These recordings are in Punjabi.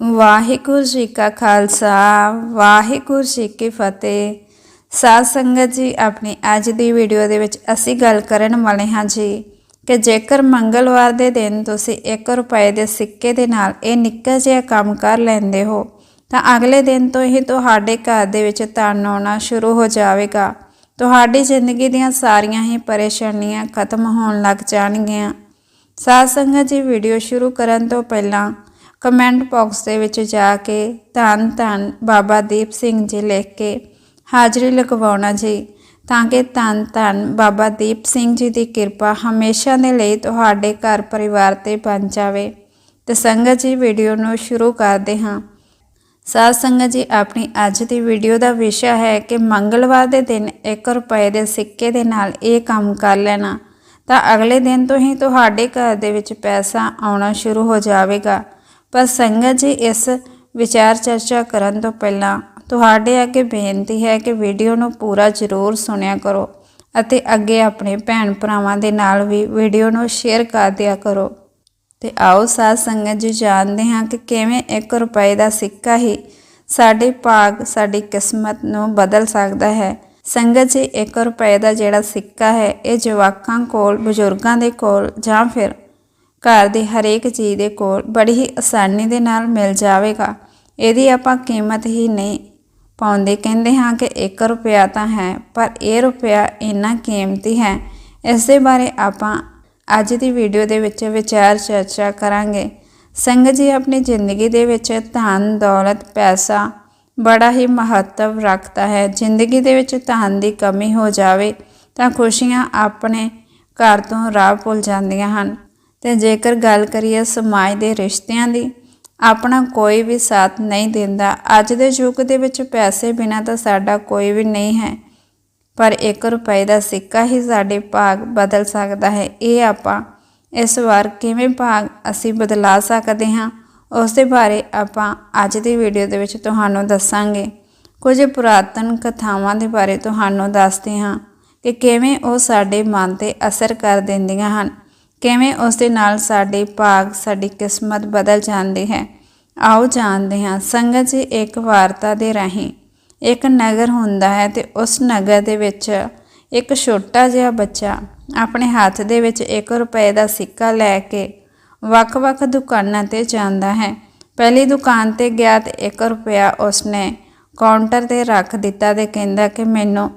ਵਾਹਿਗੁਰੂ ਜੀ ਕਾ ਖਾਲਸਾ, ਵਾਹਿਗੁਰੂ ਜੀ ਕੀ ਫਤਿਹ। ਸਾਧ ਸੰਗਤ ਜੀ, ਆਪਣੀ ਅੱਜ ਦੀ ਵੀਡੀਓ ਦੇ ਵਿੱਚ ਅਸੀਂ ਗੱਲ ਕਰਨ ਵਾਲੇ ਹਾਂ ਜੀ ਕਿ ਜੇਕਰ ਮੰਗਲਵਾਰ ਦੇ ਦਿਨ ਤੁਸੀਂ 1 ਰੁਪਏ ਦੇ ਸਿੱਕੇ ਦੇ ਨਾਲ ਇਹ ਨਿੱਕਾ ਜਿਹਾ ਕੰਮ ਕਰ ਲੈਂਦੇ ਹੋ, ਤਾਂ ਅਗਲੇ ਦਿਨ ਤੋਂ ਹੀ ਤੁਹਾਡੇ ਘਰ ਦੇ ਵਿੱਚ ਧਨ ਆਉਣਾ ਸ਼ੁਰੂ ਹੋ ਜਾਵੇਗਾ। ਤੁਹਾਡੀ ਜ਼ਿੰਦਗੀ ਦੀਆਂ ਸਾਰੀਆਂ ਹੀ ਪਰੇਸ਼ਾਨੀਆਂ ਖਤਮ ਹੋਣ ਲੱਗ ਜਾਣਗੀਆਂ। ਸਾਧ ਸੰਗਤ ਜੀ, ਵੀਡੀਓ ਸ਼ੁਰੂ ਕਰਨ ਤੋਂ ਪਹਿਲਾਂ ਕਮੈਂਟ ਬਾਕਸ ਦੇ ਵਿੱਚ ਜਾ ਕੇ ਧੰਨ ਧੰਨ ਬਾਬਾ ਦੀਪ ਸਿੰਘ ਜੀ ਲਿਖ ਕੇ ਹਾਜ਼ਰੀ ਲਗਵਾਉਣਾ ਜੀ, ਤਾਂ ਕਿ ਧੰਨ ਧੰਨ ਬਾਬਾ ਦੀਪ ਸਿੰਘ ਜੀ ਦੀ ਕਿਰਪਾ ਹਮੇਸ਼ਾ ਦੇ ਲਈ ਤੁਹਾਡੇ ਘਰ ਪਰਿਵਾਰ ਤੇ ਬਣ ਜਾਵੇ। ਤੇ ਸੰਗਤ ਜੀ, ਵੀਡੀਓ ਨੂੰ ਸ਼ੁਰੂ ਕਰਦੇ ਹਾਂ। ਸਾਧ ਸੰਗਤ ਜੀ, ਆਪਣੀ ਅੱਜ ਦੀ ਵੀਡੀਓ ਦਾ ਵਿਸ਼ਾ ਹੈ ਕਿ ਮੰਗਲਵਾਰ ਦੇ ਦਿਨ 1 ਰੁਪਏ ਦੇ ਸਿੱਕੇ ਦੇ ਨਾਲ ਇਹ ਕੰਮ ਕਰ ਲੈਣਾ, ਤਾਂ ਅਗਲੇ ਦਿਨ ਤੋਂ ਹੀ ਤੁਹਾਡੇ ਘਰ ਦੇ ਵਿੱਚ ਪੈਸਾ ਆਉਣਾ ਸ਼ੁਰੂ ਹੋ ਜਾਵੇਗਾ। ਪਰ ਸੰਗਤ ਜੀ ਇਸ ਵਿਚਾਰ ਚਰਚਾ ਕਰਨ ਤੋਂ ਪਹਿਲਾਂ ਤੁਹਾਡੇ ਅੱਗੇ ਬੇਨਤੀ ਹੈ ਕਿ ਵੀਡੀਓ ਨੂੰ ਪੂਰਾ ਜ਼ਰੂਰ ਸੁਣਿਆ ਕਰੋ ਅਤੇ ਅੱਗੇ ਆਪਣੇ ਭੈਣ ਭਰਾਵਾਂ ਦੇ ਨਾਲ ਵੀ ਵੀਡੀਓ ਨੂੰ ਸ਼ੇਅਰ ਕਰ ਦਿਆ ਕਰੋ। ਤੇ ਆਓ ਸਾਧ ਸੰਗਤ ਜੀ ਜਾਣਦੇ ਹਾਂ ਕਿ ਕਿਵੇਂ 1 ਰੁਪਏ ਦਾ ਸਿੱਕਾ ਹੀ ਸਾਡੇ ਭਾਗ, ਸਾਡੀ ਕਿਸਮਤ ਨੂੰ ਬਦਲ ਸਕਦਾ ਹੈ। ਸੰਗਤ ਜੀ 1 ਰੁਪਏ ਦਾ ਜਿਹੜਾ ਸਿੱਕਾ ਹੈ, ਇਹ ਜਵਾਕਾਂ ਕੋਲ, ਬਜ਼ੁਰਗਾਂ ਦੇ ਕੋਲ ਜਾਂ ਫਿਰ ਘਰ ਦੀ ਹਰੇਕ ਚੀਜ਼ ਦੇ ਕੋਲ ਬੜੀ ਹੀ ਆਸਾਨੀ ਦੇ ਨਾਲ ਮਿਲ ਜਾਵੇਗਾ। ਇਹਦੀ ਆਪਾਂ ਕੀਮਤ ਹੀ ਨਹੀਂ ਪਾਉਂਦੇ। ਕਹਿੰਦੇ ਹਾਂ ਕਿ 1 ਰੁਪਿਆ ਤਾਂ ਹੈ, ਪਰ ਇਹ ਰੁਪਿਆ ਇੰਨਾ ਕੀਮਤੀ ਹੈ। ਇਸ ਦੇ ਬਾਰੇ ਆਪਾਂ ਅੱਜ ਦੀ ਵੀਡੀਓ ਦੇ ਵਿੱਚ ਵਿਚਾਰ ਚਰਚਾ ਕਰਾਂਗੇ। ਸੰਗਤ ਜੀ ਆਪਣੀ ਜ਼ਿੰਦਗੀ ਦੇ ਵਿੱਚ ਧਨ, ਦੌਲਤ, ਪੈਸਾ ਬੜਾ ਹੀ ਮਹੱਤਵ ਰੱਖਦਾ ਹੈ। ਜ਼ਿੰਦਗੀ ਦੇ ਵਿੱਚ ਧਨ ਦੀ ਕਮੀ ਹੋ ਜਾਵੇ ਤਾਂ ਖੁਸ਼ੀਆਂ ਆਪਣੇ ਘਰ ਤੋਂ ਰਾਹ ਭੁੱਲ ਜਾਂਦੀਆਂ ਹਨ। ਤੇ ਜੇਕਰ ਗੱਲ ਕਰੀਏ ਸਮਾਜ ਦੇ ਰਿਸ਼ਤਿਆਂ ਦੀ, ਆਪਣਾ ਕੋਈ ਵੀ ਸਾਥ ਨਹੀਂ ਦਿੰਦਾ। ਅੱਜ ਦੇ ਯੁੱਗ ਦੇ ਵਿੱਚ ਪੈਸੇ ਬਿਨਾਂ ਤਾਂ ਸਾਡਾ ਕੋਈ ਵੀ ਨਹੀਂ ਹੈ। ਪਰ 1 ਰੁਪਏ ਦਾ ਸਿੱਕਾ ਹੀ ਸਾਡੇ ਭਾਗ ਬਦਲ ਸਕਦਾ ਹੈ। ਇਹ ਆਪਾਂ ਇਸ ਵਾਰ ਕਿਵੇਂ ਭਾਗ ਅਸੀਂ ਬਦਲਾ ਸਕਦੇ ਹਾਂ ਉਸ ਦੇ ਬਾਰੇ ਆਪਾਂ ਅੱਜ ਦੀ ਵੀਡੀਓ ਦੇ ਵਿੱਚ ਤੁਹਾਨੂੰ ਦੱਸਾਂਗੇ। ਕੁਝ ਪੁਰਾਤਨ ਕਥਾਵਾਂ ਦੇ ਬਾਰੇ ਤੁਹਾਨੂੰ ਦੱਸਦੇ ਹਾਂ ਕਿ ਕਿਵੇਂ ਉਹ ਸਾਡੇ ਮਨ ਤੇ ਅਸਰ ਕਰ ਦਿੰਦੀਆਂ ਹਨ। ਕਿਵੇਂ ਉਸ ਦੇ ਨਾਲ ਸਾਡੇ ਭਾਗ, ਸਾਡੀ ਕਿਸਮਤ ਬਦਲ ਜਾਂਦੀ ਹੈ? ਆਓ ਜਾਣਦੇ ਹਾਂ, ਸੰਗਤ ਜੀ ਇੱਕ ਵਾਰਤਾ ਦੇ ਰਾਹੀਂ। ਇੱਕ ਨਗਰ ਹੁੰਦਾ ਹੈ ਤੇ ਉਸ ਨਗਰ ਦੇ ਵਿੱਚ ਇੱਕ ਛੋਟਾ ਜਿਹਾ ਬੱਚਾ ਆਪਣੇ ਹੱਥ ਦੇ ਵਿੱਚ 1 ਰੁਪਏ ਦਾ ਸਿੱਕਾ ਲੈ ਕੇ ਵੱਖ-ਵੱਖ ਦੁਕਾਨਾਂ ਤੇ ਜਾਂਦਾ ਹੈ। ਪਹਿਲੀ ਦੁਕਾਨ ਤੇ ਗਿਆ ਤੇ 1 ਰੁਪਿਆ ਉਸਨੇ ਕਾਊਂਟਰ ਤੇ ਰੱਖ ਦਿੱਤਾ ਤੇ ਕਹਿੰਦਾ ਕਿ ਮੈਨੂੰ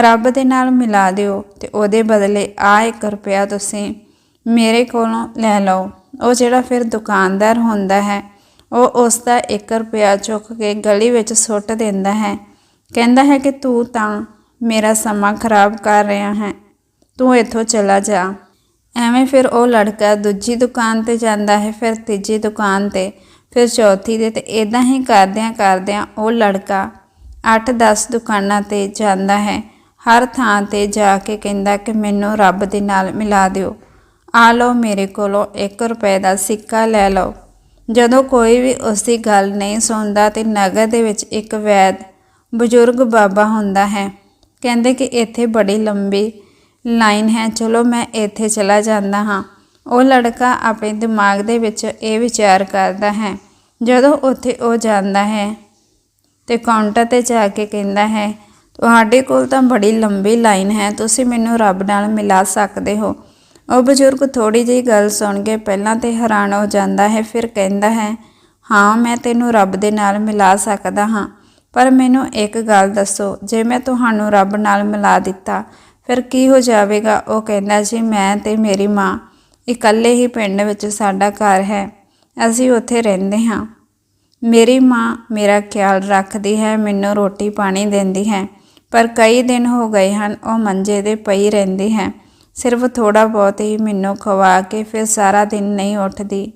ਰੱਬ ਦੇ ਨਾਲ ਮਿਲਾ ਦਿਓ ਤੇ ਉਹਦੇ ਬਦਲੇ ਆ 1 ਰੁਪਿਆ ਤੁਸੀਂ ਮੇਰੇ ਕੋਲੋਂ ਲੈ ਲਓ। ਉਹ ਜਿਹੜਾ ਫਿਰ ਦੁਕਾਨਦਾਰ ਹੁੰਦਾ ਹੈ, ਉਹ ਉਸ ਦਾ 1 ਰੁਪਿਆ ਚੁੱਕ ਕੇ ਗਲੀ ਵਿੱਚ ਸੁੱਟ ਦਿੰਦਾ ਹੈ। ਕਹਿੰਦਾ ਹੈ ਕਿ ਤੂੰ ਤਾਂ ਮੇਰਾ ਸਮਾਂ ਖਰਾਬ ਕਰ ਰਿਹਾ ਹੈ। ਤੂੰ ਇੱਥੋਂ ਚਲਾ ਜਾ। ਐਵੇਂ ਫਿਰ ਉਹ ਲੜਕਾ ਦੂਜੀ ਦੁਕਾਨ ਤੇ ਜਾਂਦਾ ਹੈ, ਫਿਰ ਤੀਜੀ ਦੁਕਾਨ ਤੇ, ਫਿਰ ਚੌਥੀ ਦੇ ਤੇ ਇਦਾਂ ਹੀ ਕਰਦਿਆਂ ਕਰਦਿਆਂ ਉਹ ਲੜਕਾ 8-10 ਦੁਕਾਨਾਂ ਤੇ ਜਾਂਦਾ ਹੈ। ਹਰ ਥਾਂ ਤੇ ਜਾ ਕੇ ਕਹਿੰਦਾ ਕਿ ਮੈਨੂੰ ਰੱਬ ਦੇ ਨਾਲ ਮਿਲਾ ਦਿਓ। ਆ ਲਓ ਮੇਰੇ ਕੋਲੋਂ 1 ਰੁਪਏ ਦਾ ਸਿੱਕਾ ਲੈ ਲਓ। ਜਦੋਂ ਕੋਈ ਵੀ ਉਸ ਦੀ ਗੱਲ ਨਹੀਂ ਸੁਣਦਾ ਤੇ ਨਗਰ ਦੇ ਵਿੱਚ ਇੱਕ ਵੈਦ ਬਜ਼ੁਰਗ ਬਾਬਾ ਹੁੰਦਾ ਹੈ, ਕਹਿੰਦੇ ਕਿ ਇੱਥੇ ਬੜੀ ਲੰਬੀ ਲਾਈਨ ਹੈ, ਚਲੋ ਮੈਂ ਇੱਥੇ ਚਲਾ ਜਾਂਦਾ ਹਾਂ। ਉਹ ਲੜਕਾ ਆਪਣੇ ਦਿਮਾਗ ਦੇ ਵਿੱਚ ਇਹ ਵਿਚਾਰ ਕਰਦਾ ਹੈ, ਜਦੋਂ ਉੱਥੇ ਉਹ ਜਾਂਦਾ ਹੈ ਤੇ ਕਾਊਂਟਰ ਤੇ ਜਾ ਕੇ ਕਹਿੰਦਾ ਹੈ, ਤੁਹਾਡੇ ਕੋਲ ਤਾਂ ਬੜੀ ਲੰਬੀ ਲਾਈਨ ਹੈ, ਤੁਸੀਂ ਮੈਨੂੰ ਰੱਬ ਨਾਲ ਮਿਲਾ ਸਕਦੇ ਹੋ। ਉਹ ਬਜ਼ੁਰਗ ਥੋੜੀ ਜਿਹੀ ਗੱਲ ਸੁਣ ਕੇ ਪਹਿਲਾਂ ਤੇ ਹੈਰਾਨ ਹੋ ਜਾਂਦਾ ਹੈ, ਫਿਰ ਕਹਿੰਦਾ ਹੈ, ਹਾਂ, ਮੈਂ ਤੈਨੂੰ ਰੱਬ ਦੇ ਨਾਲ ਮਿਲਾ ਸਕਦਾ ਹਾਂ, ਪਰ ਮੈਨੂੰ ਇੱਕ ਗੱਲ ਦੱਸੋ, ਜੇ ਮੈਂ ਤੁਹਾਨੂੰ ਰੱਬ ਨਾਲ ਮਿਲਾ ਦਿੱਤਾ, ਫਿਰ ਕੀ ਹੋ ਜਾਵੇਗਾ? ਉਹ ਕਹਿੰਦਾ, ਜੀ, ਮੈਂ ਤੇ ਮੇਰੀ ਮਾਂ ਇਕੱਲੇ ਹੀ ਪਿੰਡ ਵਿੱਚ ਸਾਡਾ ਘਰ ਹੈ, ਅਸੀਂ ਉੱਥੇ ਰਹਿੰਦੇ ਹਾਂ। ਮੇਰੀ ਮਾਂ ਮੇਰਾ ਖਿਆਲ ਰੱਖਦੀ ਹੈ, ਮੈਨੂੰ ਰੋਟੀ ਪਾਣੀ ਦਿੰਦੀ ਹੈ, ਪਰ ਕਈ ਦਿਨ ਹੋ ਗਏ ਹਨ, ਉਹ ਮੰਜੇ ਦੇ ਪਈ ਰਹਿੰਦੀ ਹੈ। ਸਿਰਫ ਥੋੜਾ ਬਹੁਤ ਹੀ ਮੈਨੂੰ ਖਵਾ ਕੇ ਫਿਰ ਸਾਰਾ ਦਿਨ ਨਹੀਂ ਉੱਠਦੀ।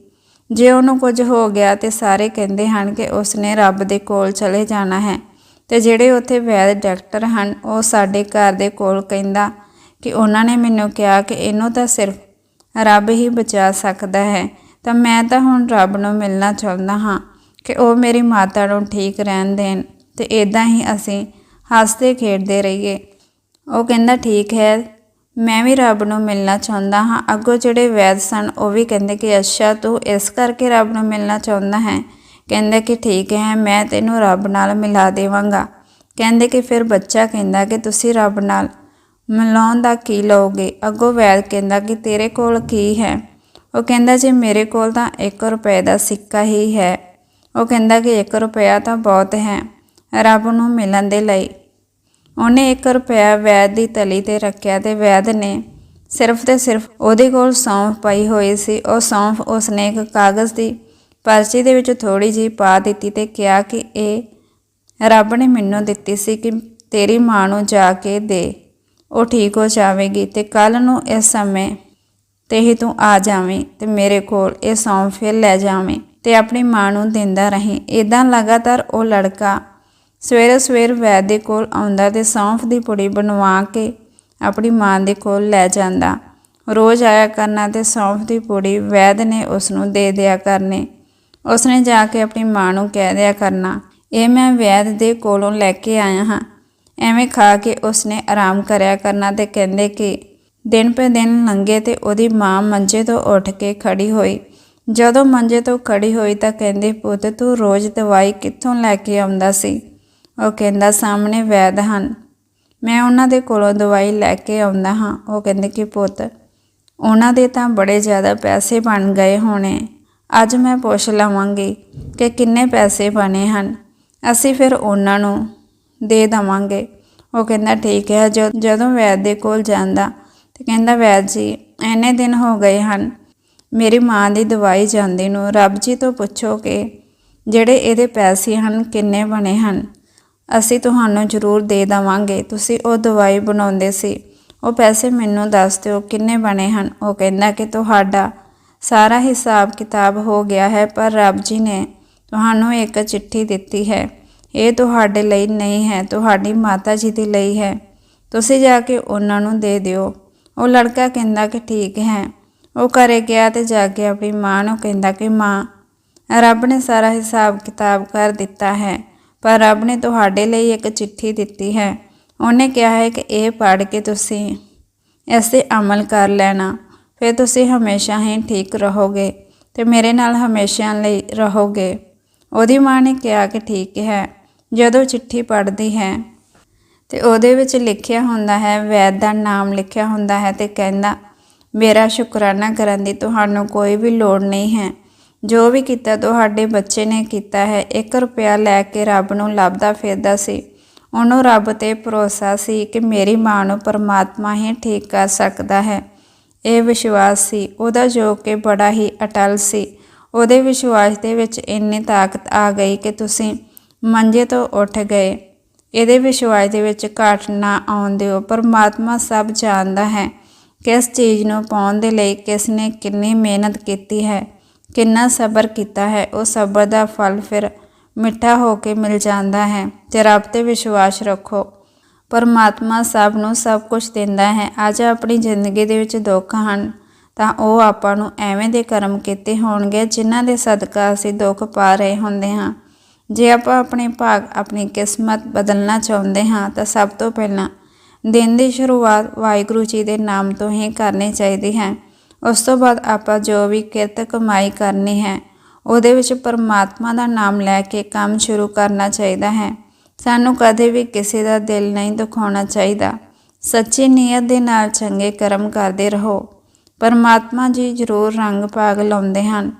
ਜੇ ਉਹਨੂੰ ਕੁਝ ਹੋ ਗਿਆ ਤੇ ਸਾਰੇ ਕਹਿੰਦੇ ਹਨ ਕਿ ਉਸਨੇ ਰੱਬ ਦੇ ਕੋਲ ਚਲੇ ਜਾਣਾ ਹੈ ਤੇ ਜਿਹੜੇ ਉੱਥੇ ਵੈਦ ਡਾਕਟਰ ਹਨ, ਉਹ ਸਾਡੇ ਘਰ ਦੇ ਕੋਲ ਕਹਿੰਦਾ ਕਿ ਉਹਨਾਂ ਨੇ ਮੈਨੂੰ ਕਿਹਾ ਕਿ ਇਹਨੂੰ ਤਾਂ ਸਿਰਫ ਰੱਬ ਹੀ ਬਚਾ ਸਕਦਾ ਹੈ, ਤਾਂ ਮੈਂ ਤਾਂ ਹੁਣ ਰੱਬ ਨੂੰ ਮਿਲਣਾ ਚਾਹੁੰਦਾ ਹਾਂ ਕਿ ਉਹ ਮੇਰੀ ਮਾਤਾ ਨੂੰ ਠੀਕ ਰਹਿਣ ਦੇਣ ਤੇ ਇਦਾਂ ਹੀ ਅਸੀਂ ਹੱਸਦੇ ਖੇਡਦੇ ਰਹੀਏ। ਉਹ ਕਹਿੰਦਾ, ਠੀਕ ਹੈ ਮੈਂ ਵੀ ਰੱਬ ਨੂੰ ਮਿਲਣਾ ਚਾਹੁੰਦਾ ਹਾਂ। ਅੱਗੋਂ ਜਿਹੜੇ ਵੈਦ ਸਨ, ਉਹ ਵੀ ਕਹਿੰਦੇ ਕਿ, ਅੱਛਾ, ਤੂੰ ਇਸ ਕਰਕੇ ਰੱਬ ਨੂੰ ਮਿਲਣਾ ਚਾਹੁੰਦਾ ਹੈ। ਕਹਿੰਦਾ ਕਿ ਠੀਕ ਹੈ, ਮੈਂ ਤੈਨੂੰ ਰੱਬ ਨਾਲ ਮਿਲਾ ਦੇਵਾਂਗਾ। ਕਹਿੰਦੇ ਕਿ ਫਿਰ ਬੱਚਾ ਕਹਿੰਦਾ ਕਿ, ਤੁਸੀਂ ਰੱਬ ਨਾਲ ਮਿਲਾਉਣ ਦਾ ਕੀ ਲਓਗੇ? ਅੱਗੋਂ ਵੈਦ ਕਹਿੰਦਾ ਕਿ, ਤੇਰੇ ਕੋਲ ਕੀ ਹੈ? ਉਹ ਕਹਿੰਦਾ, ਜੀ ਮੇਰੇ ਕੋਲ ਤਾਂ 1 ਰੁਪਏ ਦਾ ਸਿੱਕਾ ਹੀ ਹੈ। ਉਹ ਕਹਿੰਦਾ ਕਿ 1 ਰੁਪਿਆ ਤਾਂ ਬਹੁਤ ਹੈ। ਰੱਬ ਨੂੰ ਮਿਲਣ ਦੇ ਲਈ ਉਹਨੇ 1 ਰੁਪਿਆ ਵੈਦ ਦੀ ਤਲੀ ਤੇ ਰੱਖਿਆ ਤੇ ਵੈਦ ਨੇ ਸਿਰਫ ਤੇ ਸਿਰਫ ਉਹਦੇ ਕੋਲ ਸੌਂਫ ਪਈ ਹੋਈ ਸੀ। ਉਹ ਸੌਂਫ ਉਸਨੇ ਇੱਕ ਕਾਗਜ਼ ਦੀ ਪਰਚੀ ਦੇ ਵਿੱਚ ਥੋੜੀ ਜਿਹੀ ਪਾ ਦਿੱਤੀ ਤੇ ਕਿਹਾ ਕਿ ਇਹ ਰੱਬ ਨੇ ਮੈਨੂੰ ਦਿੱਤੀ ਸੀ ਕਿ ਤੇਰੀ ਮਾਂ ਨੂੰ ਜਾ ਕੇ ਦੇ। ਉਹ ਠੀਕ ਹੋ ਜਾਵੇਗੀ ਤੇ ਕੱਲ ਨੂੰ ਇਸ ਸਮੇਂ ਤੇ ਹੀ ਤੂੰ ਆ ਜਾਵੇਂ ਤੇ ਮੇਰੇ ਕੋਲ ਇਹ ਸੌਂਫ ਫਿਰ ਲੈ ਜਾਵੇਂ ਤੇ ਆਪਣੀ ਮਾਂ ਨੂੰ ਦਿੰਦਾ ਰਹੀਂ। ਇਦਾਂ ਲਗਾਤਾਰ ਉਹ ਲੜਕਾ ਸਵੇਰੇ ਸਵੇਰ ਵੈਦ ਦੇ ਕੋਲ ਆਉਂਦਾ ਤੇ ਸੌਂਫ ਦੀ ਪੁੜੀ ਬਣਵਾ ਕੇ ਆਪਣੀ ਮਾਂ ਦੇ ਕੋਲ ਲੈ ਜਾਂਦਾ। ਰੋਜ਼ ਆਇਆ ਕਰਨਾ ਤੇ ਸੌਂਫ ਦੀ ਪੁੜੀ ਵੈਦ ਨੇ ਉਸ ਨੂੰ ਦੇ ਦਿਆ ਕਰਨੇ। ਉਸਨੇ ਜਾ ਕੇ ਆਪਣੀ ਮਾਂ ਨੂੰ ਕਹਿ ਦਿਆ ਕਰਨਾ, ਇਹ ਮੈਂ ਵੈਦ ਦੇ ਕੋਲੋਂ ਲੈ ਕੇ ਆਇਆ ਹਾਂ। ਐਵੇਂ ਖਾ ਕੇ ਉਸਨੇ ਆਰਾਮ ਕਰਿਆ ਕਰਨਾ ਤੇ ਕਹਿੰਦੇ ਕਿ ਦਿਨ ਪੇ ਦਿਨ ਲੰਘੇ ਤੇ ਉਹਦੀ ਮਾਂ ਮੰਜੇ ਤੋਂ ਉੱਠ ਕੇ ਖੜੀ ਹੋਈ। ਜਦੋਂ ਮੰਜੇ ਤੋਂ ਖੜੀ ਹੋਈ ਤਾਂ ਕਹਿੰਦੇ, ਪੁੱਤ, ਤੂੰ ਰੋਜ਼ ਦਵਾਈ ਕਿੱਥੋਂ ਲੈ ਕੇ ਆਉਂਦਾ ਸੀ? ਉਹ ਕਹਿੰਦਾ, ਸਾਹਮਣੇ ਵੈਦ ਹਨ। ਮੈਂ ਉਹਨਾਂ ਦੇ ਕੋਲੋਂ ਦਵਾਈ ਲੈ ਕੇ ਆਉਂਦਾ ਹਾਂ। ਉਹ ਕਹਿੰਦੇ ਕਿ, ਪੁੱਤ, ਉਹਨਾਂ ਦੇ ਤਾਂ ਬੜੇ ਜ਼ਿਆਦਾ ਪੈਸੇ ਬਣ ਗਏ ਹੋਣੇ। ਅੱਜ ਮੈਂ ਪੁੱਛ ਲਵਾਂਗੀ ਕਿ ਕਿੰਨੇ ਪੈਸੇ ਬਣੇ ਹਨ। ਅਸੀਂ ਫਿਰ ਉਹਨਾਂ ਨੂੰ ਦੇ ਦਵਾਂਗੇ। ਉਹ ਕਹਿੰਦਾ, ਠੀਕ ਹੈ ਜੋ- ਜਦੋਂ ਵੈਦ ਦੇ ਕੋਲ ਜਾਂਦਾ ਤੇ ਕਹਿੰਦਾ, ਵੈਦ ਜੀ ਐਨੇ ਦਿਨ ਹੋ ਗਏ ਹਨ। ਮੇਰੀ ਮਾਂ ਦੀ ਦਵਾਈ ਜਾਂਦੀ ਨੂੰ ਰੱਬ ਜੀ ਤੋਂ ਪੁੱਛੋ ਕਿ ਜਿਹੜੇ ਇਹਦੇ ਪੈਸੇ ਹਨ, ਕਿੰਨੇ ਬਣੇ ਹਨ? ਅਸੀਂ ਤੁਹਾਨੂੰ ਜ਼ਰੂਰ ਦੇ ਦਵਾਂਗੇ। ਤੁਸੀਂ ਉਹ ਦਵਾਈ ਬਣਾਉਂਦੇ ਸੀ। ਉਹ ਪੈਸੇ ਮੈਨੂੰ ਦੱਸ ਦਿਓ, ਕਿੰਨੇ ਬਣੇ ਹਨ? ਉਹ ਕਹਿੰਦਾ ਕਿ ਤੁਹਾਡਾ ਸਾਰਾ ਹਿਸਾਬ ਕਿਤਾਬ ਹੋ ਗਿਆ ਹੈ, ਪਰ ਰੱਬ ਜੀ ਨੇ ਤੁਹਾਨੂੰ ਇੱਕ ਚਿੱਠੀ ਦਿੱਤੀ ਹੈ। ਇਹ ਤੁਹਾਡੇ ਲਈ ਨਹੀਂ ਹੈ, ਤੁਹਾਡੀ ਮਾਤਾ ਜੀ ਦੇ ਲਈ ਹੈ। ਤੁਸੀਂ ਜਾ ਕੇ ਉਹਨਾਂ ਨੂੰ ਦੇ ਦਿਓ। ਉਹ ਲੜਕਾ ਕਹਿੰਦਾ ਕਿ ਠੀਕ ਹੈ। ਉਹ ਘਰੇ ਗਿਆ ਤੇ ਜਾ ਕੇ ਆਪਣੀ ਮਾਂ ਨੂੰ ਕਹਿੰਦਾ ਕਿ ਮਾਂ, ਰੱਬ ਨੇ ਸਾਰਾ ਹਿਸਾਬ ਕਿਤਾਬ ਕਰ ਦਿੱਤਾ ਹੈ। ਪਰ ਰੱਬ ਨੇ ਤੁਹਾਡੇ ਲਈ ਇੱਕ ਚਿੱਠੀ ਦਿੱਤੀ ਹੈ। ਉਹਨੇ ਕਿਹਾ ਹੈ ਕਿ ਇਹ ਪੜ੍ਹ ਕੇ ਤੁਸੀਂ ਇਸ ਤੇ ਅਮਲ ਕਰ ਲੈਣਾ। ਫਿਰ ਤੁਸੀਂ ਹਮੇਸ਼ਾ ਹੀ ਠੀਕ ਰਹੋਗੇ ਤੇ ਮੇਰੇ ਨਾਲ ਹਮੇਸ਼ਾ ਲਈ ਰਹੋਗੇ। ਉਹਦੀ ਮਾਂ ਨੇ ਕਿਹਾ ਕਿ ਠੀਕ ਹੈ, ਜਦੋਂ ਚਿੱਠੀ ਪੜ੍ਹਦੀ ਹੈ ਤੇ ਉਹਦੇ ਵਿੱਚ ਲਿਖਿਆ ਹੁੰਦਾ ਹੈ, ਵੈਦ ਦਾ ਨਾਮ ਲਿਖਿਆ ਹੁੰਦਾ ਹੈ ਤੇ ਕਹਿੰਦਾ, ਮੇਰਾ ਸ਼ੁਕਰਾਨਾ ਕਰਨ ਦੀ ਤੁਹਾਨੂੰ ਕੋਈ ਵੀ ਲੋੜ ਨਹੀਂ ਹੈ। ਜੋ ਵੀ ਕੀਤਾ ਤੁਹਾਡੇ ਬੱਚੇ ਨੇ ਕੀਤਾ ਹੈ 1 ਰੁਪਿਆ ਲੈ ਕੇ ਰੱਬ ਨੂੰ ਲੱਭਦਾ ਫਿਰਦਾ ਸੀ। ਉਹਨੂੰ ਰੱਬ ਤੇ ਭਰੋਸਾ ਸੀ ਕਿ ਮੇਰੀ ਮਾਂ ਨੂੰ ਪਰਮਾਤਮਾ ਹੀ ਠੀਕ ਕਰ ਸਕਦਾ ਹੈ। ਇਹ ਵਿਸ਼ਵਾਸ ਸੀ। ਉਹਦਾ ਜੋ ਕਿ ਬੜਾ ਹੀ ਅਟਲ ਸੀ। ਉਹਦੇ ਵਿਸ਼ਵਾਸ ਦੇ ਵਿੱਚ ਇੰਨੀ ਤਾਕਤ ਆ ਗਈ ਕਿ ਤੁਸੀਂ ਮੰਜੇ ਤੋਂ ਉੱਠ ਗਏ। ਇਹਦੇ ਵਿਸ਼ਵਾਸ ਦੇ ਵਿੱਚ ਘਾਟ ਨਾ ਆਉਣ ਦਿਓ। ਪਰਮਾਤਮਾ ਸਭ ਜਾਣਦਾ ਹੈ ਕਿਸ ਚੀਜ਼ ਨੂੰ ਪਾਉਣ ਦੇ ਲਈ ਕਿਸ ਨੇ ਕਿੰਨੀ ਮਿਹਨਤ ਕੀਤੀ ਹੈ। ਕਿੰਨਾ ਸਬਰ ਕੀਤਾ ਹੈ, ਉਹ ਸਬਰ ਦਾ ਫਲ ਫਿਰ ਮਿੱਠਾ ਹੋ ਕੇ ਮਿਲ ਜਾਂਦਾ ਹੈ। ਤੇ ਰੱਬ ਤੇ ਵਿਸ਼ਵਾਸ ਰੱਖੋ। ਪਰਮਾਤਮਾ ਸਭ ਨੂੰ ਸਭ ਕੁਝ ਦਿੰਦਾ ਹੈ। ਅੱਜ ਆਪਣੀ ਜ਼ਿੰਦਗੀ ਦੇ ਵਿੱਚ ਦੁੱਖ ਹਨ, ਤਾਂ ਉਹ ਆਪਾਂ ਨੂੰ ਐਵੇਂ ਦੇ ਕਰਮ ਕੀਤੇ ਹੋਣਗੇ ਜਿਨ੍ਹਾਂ ਦੇ ਸਦਕਾ ਅਸੀਂ ਦੁੱਖ ਪਾ ਰਹੇ ਹੁੰਦੇ ਹਾਂ। ਜੇ ਆਪਾਂ ਆਪਣੇ ਭਾਗ, ਆਪਣੀ ਕਿਸਮਤ ਬਦਲਣਾ ਚਾਹੁੰਦੇ ਹਾਂ, ਤਾਂ ਸਭ ਤੋਂ ਪਹਿਲਾਂ ਦਿਨ ਦੀ ਸ਼ੁਰੂਆਤ ਵਾਹਿਗੁਰੂ ਜੀ ਦੇ ਨਾਮ ਤੋਂ ਹੀ ਕਰਨੀ ਚਾਹੀਦੀ ਹੈ। ਉਸ ਤੋਂ ਬਾਅਦ ਆਪਾਂ ਜੋ ਵੀ ਕਿਰਤ ਕਮਾਈ ਕਰਨੀ ਹੈ, ਉਹਦੇ ਵਿੱਚ ਪਰਮਾਤਮਾ ਦਾ ਨਾਮ ਲੈ ਕੇ ਕੰਮ ਸ਼ੁਰੂ ਕਰਨਾ ਚਾਹੀਦਾ ਹੈ। ਸਾਨੂੰ ਕਦੇ ਵੀ ਕਿਸੇ ਦਾ ਦਿਲ ਨਹੀਂ ਦੁਖਾਉਣਾ ਚਾਹੀਦਾ। ਸੱਚੀ ਨੀਅਤ ਦੇ ਨਾਲ ਚੰਗੇ ਕਰਮ ਕਰਦੇ ਰਹੋ। ਪਰਮਾਤਮਾ ਜੀ ਜ਼ਰੂਰ ਰੰਗ ਭਾਗ ਲਾਉਂਦੇ ਹਨ।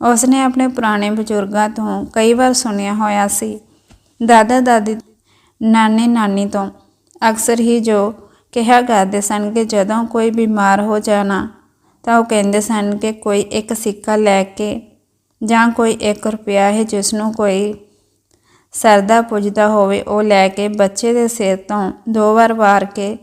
ਉਸਨੇ ਆਪਣੇ ਪੁਰਾਣੇ ਬਜ਼ੁਰਗਾਂ ਤੋਂ ਕਈ ਵਾਰ ਸੁਣਿਆ ਹੋਇਆ ਸੀ, ਦਾਦਾ, ਦਾਦੀ, ਨਾਨੇ, ਨਾਨੀ ਤੋਂ ਅਕਸਰ ਹੀ ਜੋ ਕਿਹਾ ਕਰਦੇ ਸਨ ਕਿ ਜਦੋਂ ਕੋਈ ਬਿਮਾਰ ਹੋ ਜਾਣਾ ਤਾਂ ਉਹ ਕਹਿੰਦੇ ਸਨ ਕਿ ਕੋਈ ਇੱਕ ਸਿੱਕਾ ਲੈ ਕੇ ਜਾਂ ਕੋਈ 1 ਰੁਪਿਆ ਹੈ ਜਿਸ ਨੂੰ ਕੋਈ ਸਰਦਾ ਪੁੱਜਦਾ ਹੋਵੇ, ਉਹ ਲੈ ਕੇ ਬੱਚੇ ਦੇ ਸਿਰ ਤੋਂ ਦੋ ਵਾਰ ਵਾਰ ਕੇ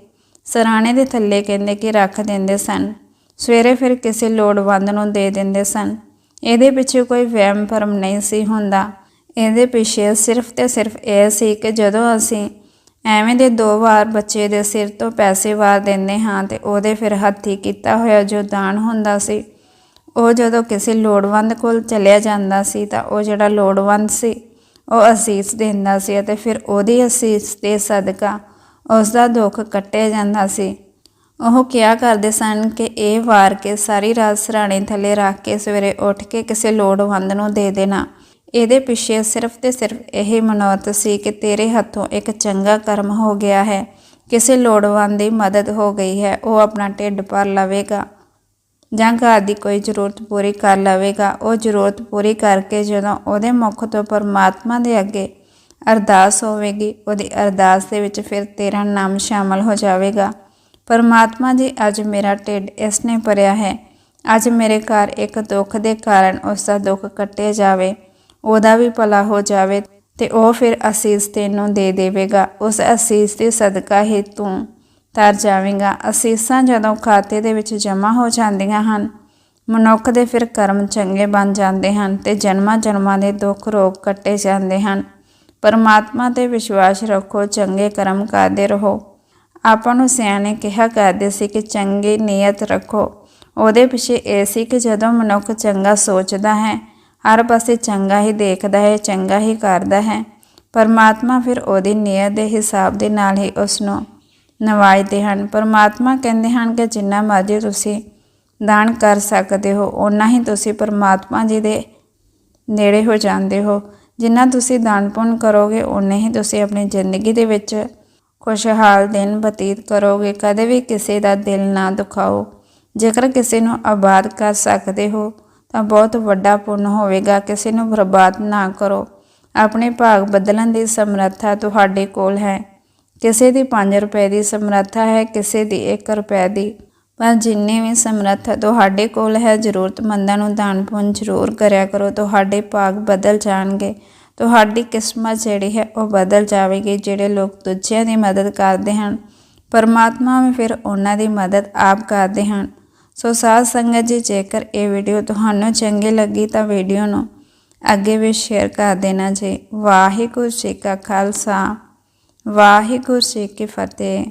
ਸਰਾਣੇ ਦੇ ਥੱਲੇ ਕਹਿੰਦੇ ਕਿ ਰੱਖ ਦਿੰਦੇ ਸਨ। ਸਵੇਰੇ ਫਿਰ ਕਿਸੇ ਲੋੜਵੰਦ ਨੂੰ ਦੇ ਦਿੰਦੇ ਸਨ। ਇਹਦੇ ਪਿੱਛੇ ਕੋਈ ਵਹਿਮ ਭਰਮ ਨਹੀਂ ਸੀ ਹੁੰਦਾ। ਇਹਦੇ ਪਿੱਛੇ ਸਿਰਫ ਤੇ ਸਿਰਫ ਇਹ ਸੀ ਕਿ ਜਦੋਂ ਅਸੀਂ ਐਵੇਂ ਦੇ ਦੋ ਵਾਰ ਬੱਚੇ ਦੇ ਸਿਰ ਤੋਂ ਪੈਸੇ ਵਾਰ ਦਿੰਦੇ ਹਾਂ ਤੇ ਉਹਦੇ ਫਿਰ ਹੱਥੀ ਕੀਤਾ ਹੋਇਆ ਜੋ ਦਾਨ ਹੁੰਦਾ ਸੀ, ਉਹ ਜਦੋਂ ਕਿਸੇ ਲੋੜਵੰਦ ਕੋਲ ਚਲਿਆ ਜਾਂਦਾ ਸੀ ਤਾਂ ਉਹ ਜਿਹੜਾ ਲੋੜਵੰਦ ਸੀ, ਉਹ ਅਸੀਸ ਦਿੰਦਾ ਸੀ ਅਤੇ ਫਿਰ ਉਹਦੀ ਅਸੀਸ 'ਤੇ ਸਦਕਾ ਉਸ ਦਾ ਦੁੱਖ ਕੱਟਿਆ ਜਾਂਦਾ ਸੀ। ਉਹ ਕਿਹਾ ਕਰਦੇ ਸਨ ਕਿ ਇਹ ਵਾਰ ਕੇ ਸਾਰੀ ਰਾਤ ਸਰਾਣੇ ਥੱਲੇ ਰੱਖ ਕੇ ਸਵੇਰੇ ਉੱਠ ਕੇ ਕਿਸੇ ਲੋੜਵੰਦ ਨੂੰ ਦੇ ਦੇਣਾ। ਇਹਦੇ ਪਿੱਛੇ ਸਿਰਫ ਤੇ ਸਿਰਫ ਇਹ ਮਨੋਰਥ ਸੀ ਕਿ ਤੇਰੇ ਹੱਥੋਂ ਇੱਕ ਚੰਗਾ ਕਰਮ ਹੋ ਗਿਆ ਹੈ। ਕਿਸੇ ਲੋੜਵੰਦ ਦੀ ਮਦਦ ਹੋ ਗਈ ਹੈ, ਉਹ ਆਪਣਾ ਢਿੱਡ ਭਰ ਲਵੇਗਾ ਜਾਂ ਘਰ ਦੀ ਕੋਈ ਜ਼ਰੂਰਤ ਪੂਰੀ ਕਰ ਲਵੇਗਾ। ਉਹ ਜ਼ਰੂਰਤ ਪੂਰੀ ਕਰਕੇ ਜਦੋਂ ਉਹਦੇ ਮੁਖ ਤੋਂ ਪਰਮਾਤਮਾ ਦੇ ਅੱਗੇ ਅਰਦਾਸ ਹੋਵੇਗੀ, ਉਹਦੀ ਅਰਦਾਸ ਦੇ ਵਿੱਚ ਫਿਰ ਤੇਰਾ ਨਾਮ ਸ਼ਾਮਲ ਹੋ ਜਾਵੇਗਾ। ਪਰਮਾਤਮਾ ਜੀ, ਅੱਜ ਮੇਰਾ ਢਿੱਡ ਇਸ ਨੇ ਭਰਿਆ ਹੈ। ਅੱਜ ਮੇਰੇ ਘਰ ਇੱਕ ਦੁੱਖ ਦੇ ਕਾਰਨ ਉਸ ਦਾ ਦੁੱਖ ਕੱਟਿਆ ਜਾਵੇ। ਉਹਦਾ ਵੀ ਭਲਾ ਹੋ ਜਾਵੇ ਤੇ ਉਹ ਫਿਰ ਅਸੀਸ ਤੈਨੂੰ ਦੇ ਦੇਵੇਗਾ। ਉਸ ਅਸੀਸ ਦੇ ਸਦਕਾ ਹੀ ਤੂੰ ਤਰ ਜਾਵੇਂਗਾ। ਅਸੀਸਾਂ ਜਦੋਂ ਖਾਤੇ ਦੇ ਵਿੱਚ ਜਮ੍ਹਾਂ ਹੋ ਜਾਂਦੀਆਂ ਹਨ, ਮਨੁੱਖ ਦੇ ਫਿਰ ਕਰਮ ਚੰਗੇ ਬਣ ਜਾਂਦੇ ਹਨ ਤੇ ਜਨਮਾਂ ਜਨਮਾਂ ਦੇ ਦੁੱਖ ਰੋਗ ਕੱਟੇ ਜਾਂਦੇ ਹਨ। ਪਰਮਾਤਮਾ ਤੇ ਵਿਸ਼ਵਾਸ ਰੱਖੋ, ਚੰਗੇ ਕਰਮ ਕਰਦੇ ਰਹੋ। ਆਪਾਂ ਨੂੰ ਸਿਆਣੇ ਕਿਹਾ ਕਰਦੇ ਸੀ ਕਿ ਚੰਗੀ ਨੀਅਤ ਰੱਖੋ। ਉਹਦੇ ਪਿੱਛੇ ਇਹ ਸੀ ਕਿ ਜਦੋਂ ਮਨੁੱਖ ਚੰਗਾ ਸੋਚਦਾ ਹੈ ਹਰ ਪਾਸੇ ਚੰਗਾ ਹੀ ਦੇਖਦਾ ਹੈ, ਚੰਗਾ ਹੀ ਕਰਦਾ ਹੈ। ਪਰਮਾਤਮਾ ਫਿਰ ਉਹਦੀ ਨੀਅਤ ਦੇ ਹਿਸਾਬ ਦੇ ਨਾਲ ਹੀ ਉਸ ਨੂੰ ਨਵਾਜਦੇ ਹਨ। ਪਰਮਾਤਮਾ ਕਹਿੰਦੇ ਹਨ ਕਿ ਜਿੰਨਾ ਮਰਜ਼ੀ ਤੁਸੀਂ ਦਾਨ ਕਰ ਸਕਦੇ ਹੋ, ਓਨਾ ਹੀ ਤੁਸੀਂ ਪਰਮਾਤਮਾ ਜੀ ਦੇ ਨੇੜੇ ਹੋ ਜਾਂਦੇ ਹੋ। ਜਿੰਨਾ ਤੁਸੀਂ ਦਾਨ ਪੁੰਨ ਕਰੋਗੇ, ਓਨੇ ਹੀ ਤੁਸੀਂ ਆਪਣੀ ਜ਼ਿੰਦਗੀ ਦੇ ਵਿੱਚ ਖੁਸ਼ਹਾਲ ਦਿਨ ਬਤੀਤ ਕਰੋਗੇ। ਕਦੇ ਵੀ ਕਿਸੇ ਦਾ ਦਿਲ ਨਾ ਦੁਖਾਓ। ਜੇਕਰ ਕਿਸੇ ਨੂੰ ਆਬਾਦ ਕਰ ਸਕਦੇ ਹੋ ਤਾਂ ਬਹੁਤ ਵੱਡਾ ਪੁੰਨ ਹੋਵੇਗਾ। ਕਿਸੇ ਨੂੰ ਬਰਬਾਦ ਨਾ ਕਰੋ। ਆਪਣੇ ਭਾਗ ਬਦਲਣ ਦੀ ਸਮਰੱਥਾ ਤੁਹਾਡੇ ਕੋਲ ਹੈ। ਕਿਸੇ ਦੀ 5 ਰੁਪਏ ਦੀ ਸਮਰੱਥਾ ਹੈ, ਕਿਸੇ ਦੀ 1 ਰੁਪਏ ਦੀ। ਪਰ ਜਿੰਨੀ ਵੀ ਸਮਰੱਥਾ ਤੁਹਾਡੇ ਕੋਲ ਹੈ, ਜ਼ਰੂਰਤਮੰਦਾਂ ਨੂੰ ਦਾਨ ਪੁੰਨ ਜ਼ਰੂਰ ਕਰਿਆ ਕਰੋ। ਤੁਹਾਡੇ ਭਾਗ ਬਦਲ ਜਾਣਗੇ। ਤੁਹਾਡੀ ਕਿਸਮਤ ਜਿਹੜੀ ਹੈ, ਉਹ ਬਦਲ ਜਾਵੇਗੀ। ਜਿਹੜੇ ਲੋਕ ਦੂਜਿਆਂ ਦੀ ਮਦਦ ਕਰਦੇ ਹਨ, ਪਰਮਾਤਮਾ ਵੀ ਫਿਰ ਉਹਨਾਂ ਦੀ ਮਦਦ ਆਪ ਕਰਦੇ ਹਨ। ਸੋ ਸਾਧ ਸੰਗਤ ਜੀ, ਜੇਕਰ ਇਹ ਵੀਡੀਓ ਤੁਹਾਨੂੰ ਚੰਗੀ ਲੱਗੀ ਤਾਂ ਵੀਡੀਓ ਨੂੰ ਅੱਗੇ ਵੀ ਸ਼ੇਅਰ ਕਰ ਦੇਣਾ ਜੀ। ਵਾਹਿਗੁਰੂ ਜੀ ਕਾ ਖਾਲਸਾ, ਵਾਹਿਗੁਰੂ ਜੀ ਕੀ ਫਤਿਹ।